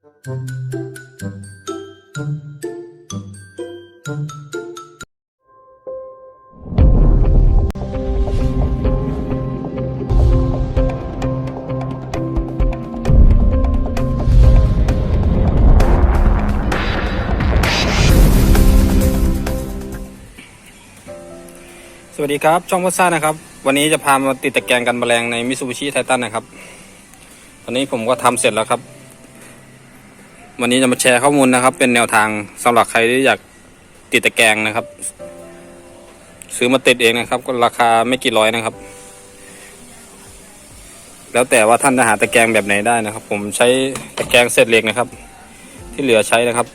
สวัสดีครับ ช่องพัซ่านะครับ วันนี้จะพามาติดตะแกรงกันแมลงในมิซูบิชิไททันนะครับ ตอนนี้ผมก็ทำเสร็จแล้วครับ วันนี้จะมาแชร์ข้อมูลนะครับ เป็นแนวทางสำหรับใครที่อยากติดตะแกรงนะครับ ซื้อมาติดเองนะครับ ก็ราคาไม่กี่ร้อยนะครับ แล้วแต่ว่าท่านจะหาตะแกรงแบบไหนได้นะครับ ผมใช้ตะแกรงเศษเหล็กนะครับ ที่เหลือใช้นะครับ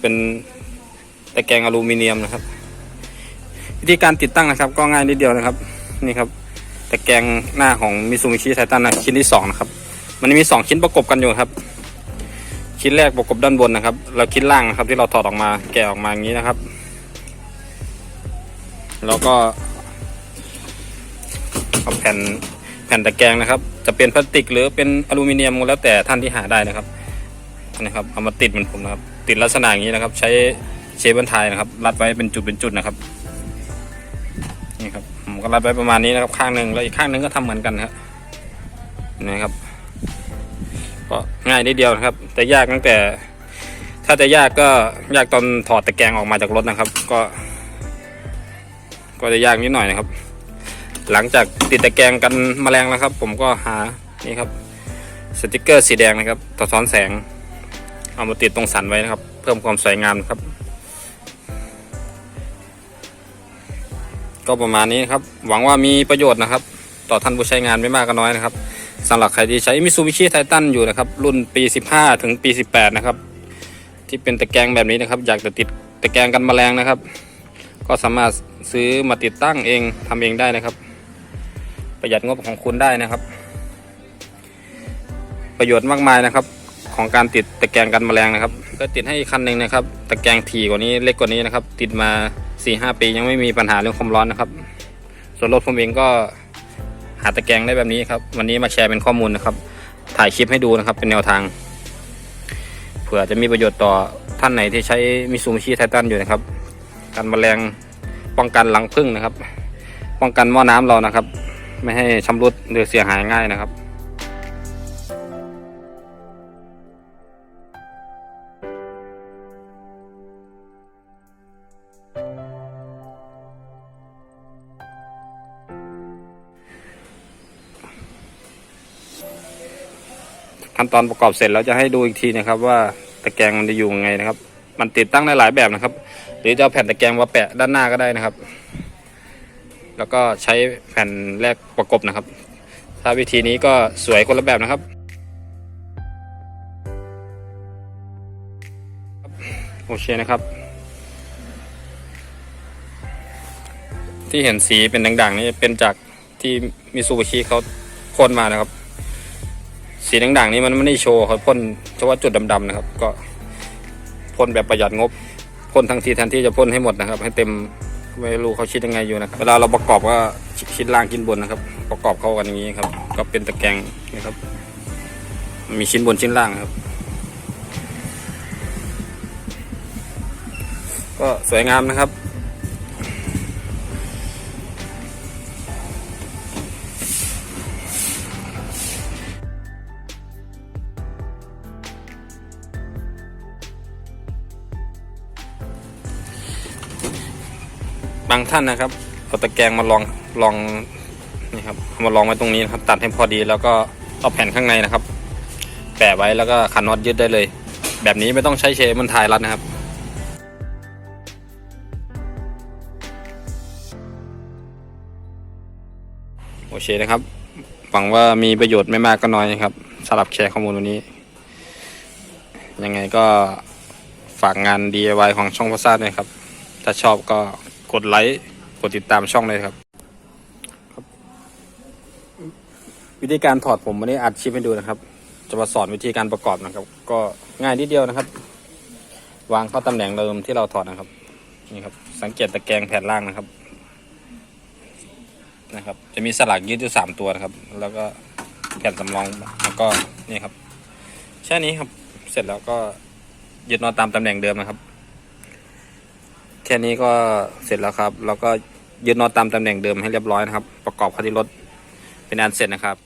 เป็นตะแกรงอลูมิเนียมนะครับ วิธีการติดตั้งนะครับ ก็ง่ายนิดเดียวนะครับ นี่ครับตะแกรงหน้าของมิซู b ิชิไททันนะชิ้นที่สองนะครับ มันมีสองชิ้นประกบกันอยู่ครับ ชิ้นแรกประกบด้านบนนะครับแล้วชิ้นล่างนะครับ ที่เราถอดออกมาแกะออกมาอย่างนี้นะครับ แล้วก็เอาแผ่นแผ่นตะแกรงนะครับ จะเป็นพลาสติกหรือเป็นอลูมิเนียมก็แล้วแต่ท่านที่หาได้นะครับนะครับเอามาติดเหมือนผมนะครับ ติดลักษณะอย่างนี้นะครับ ใช้เชฟบันทายนะครับ รัดไว้เป็นจุดเป็นจุดนะครับนี่ครับผมก็รัดไว้ประมาณนี้นะครับ ข้างหนึ่งแล้วอีกข้างหนึ่งก็ทำเหมือนกันครับนะครับ ก็ง่ายนิดเดียวนะครับ แต่ยากตั้งแต่ ถ้าจะยากก็ยากตอนถอดตะแกรงออกมาจากรถนะครับ ก็ ก็จะยากนิดหน่อยนะครับ หลังจากติดตะแกรงกันแมลงแล้วครับ ผมก็หานี่ครับสติกเกอร์สีแดงนะครับสะท้อนแสง เอามาติดตรงสันไว้นะครับ เพิ่มความสวยงามครับ ก็ประมาณนี้ครับ หวังว่ามีประโยชน์นะครับ ต่อท่านผู้ใช้งานไม่มากก็น้อยนะครับ สำหรับใครที่ใช้มิ t ซูบิชิไททันอยู่นะครับ รุ่นปี 15 ถึงปี 18 นะครับ ที่เป็นตะแกรงแบบนี้นะครับ อยากจะติดตะแกรงกันแมลงนะครับ ก็สามารถซื้อมาติดตั้งเองทำเองได้นะครับ ประหยัดงบของคุณได้นะครับ ประโยชน์มากมายนะครับ ของการติดตะแกรงกันแมลงนะครับ ก็ติดให้คันหนึ่งนะครับ ตะแกรงถี่กว่านี้เล็กกว่านี้นะครับ ติดมา 4 5 ปียังไม่มีปัญหาเรื่องความร้อนนะครับ ส่วนรถผมเองก็ หาตะแกรงได้แบบนี้ครับ วันนี้มาแชร์เป็นข้อมูลนะครับ ถ่ายคลิปให้ดูนะครับ เป็นแนวทาง เผื่อจะมีประโยชน์ต่อท่านไหนที่ใช้มิซูมิชิไททันอยู่นะครับกันแมลงป้องกันหลังพึ่งนะครับ ป้องกันหม้อน้ำเรานะครับ ไม่ให้ชำรุดหรือเสียหายง่ายนะครับ ขั้นตอนประกอบเสร็จแล้วจะให้ดูอีกทีนะครับ ว่าตะแกรงมันจะอยู่ยังไงนะครับ มันติดตั้งได้หลายแบบนะครับ หรือจะเอาแผ่นตะแกรงมาแปะด้านหน้าก็ได้นะครับ แล้วก็ใช้แผ่นแรกประกบนะครับ ถ้าวิธีนี้ก็สวยคนละแบบนะครับโอเคนะครับ ที่เห็นสีเป็นด่างๆนี่เป็นจากที่มิซูบิชิเขาพ่นมานะครับ สีด่างๆนี้มันไม่ได้โชว์เขาพ่นเฉพาะจุดดำๆนะครับ ก็พ่นแบบประหยัดงบพ่นทั้งทีแทนที่จะพ่นให้หมดนะครับ ให้เต็มไม่รู้เขาคิดยังไงอยู่นะครับเวลาเราประกอบก็ชิ้นล่างชิ้นบนนะครับ ประกอบเข้ากันอย่างนี้ครับ ก็เป็นตะแกรงนะครับ มีชิ้นบนชิ้นล่างครับ ก็สวยงามนะครับางท่านนะครับเอาตะแกรงมาลองลองนี่ครับมาลองไว้ตรงนี้นะครับ ตัดให้พอดีแล้วก็เอาแผ่นข้างในนะครับ แปะไว้แล้วก็ขันน็อตยึดได้เลย แบบนี้ไม่ต้องใช้เชมันทายรัดนะครับโอเคนะครับ หวังว่ามีประโยชน์ไม่มากก็น้อยนะครับสำหรับแชร์ข้อมูลวันนี้ ยังไงก็ฝากงาน DIY ของช่องพัซ่าด้วยครับ ถ้าชอบก็ กดไลค์ กดติดตามช่องเลยครับ วิธีการถอดผมวันนี้อัดคลิปให้ดูนะครับ จะมาสอนวิธีการประกอบนะครับ ก็ง่ายนิดเดียวนะครับ วางเข้าตำแหน่งเดิมที่เราถอดนะครับ นี่ครับ สังเกตตะแกรงแผ่นล่างนะครับ นะครับ จะมีสลักยึดอยู่สามตัวนะครับ แล้วก็แผ่นสำรองแล้วก็นี่ครับแค่นี้ครับ เสร็จแล้วก็ยึดนอตตามตำแหน่งเดิมนะครับ ค่นี้ก็เสร็จแล้วครับ แล้วก็ยึดน็อตตามตำแหน่งเดิมให้เรียบร้อยนะครับ ประกอบเข้าที่รถเป็นอันเสร็จนะครับ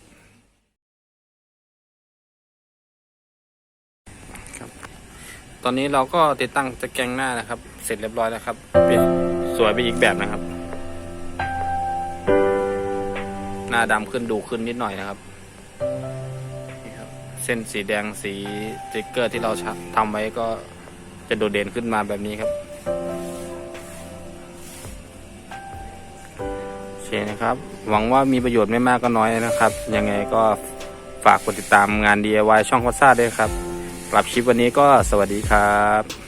ตอนนี้เราก็ติดตั้งตะแกรงหน้านะครับ เสร็จเรียบร้อยแล้วครับเป็นสวยไปอีกแบบนะครับ หน้าดำขึ้นดูขึ้นนิดหน่อยนะครับนี่ครับ เส้นสีแดงสีสติ๊กเกอร์ที่เราทำไว้ก็จะโดดเด่นขึ้นมาแบบนี้ครับ เคนะครับ หวังว่ามีประโยชน์ไม่มากก็น้อยนะครับ ยังไงก็ฝากกดติดตามงาน DIY ช่องคอซ่าด้วยครับกลับคลิปวันนี้ก็สวัสดีครับ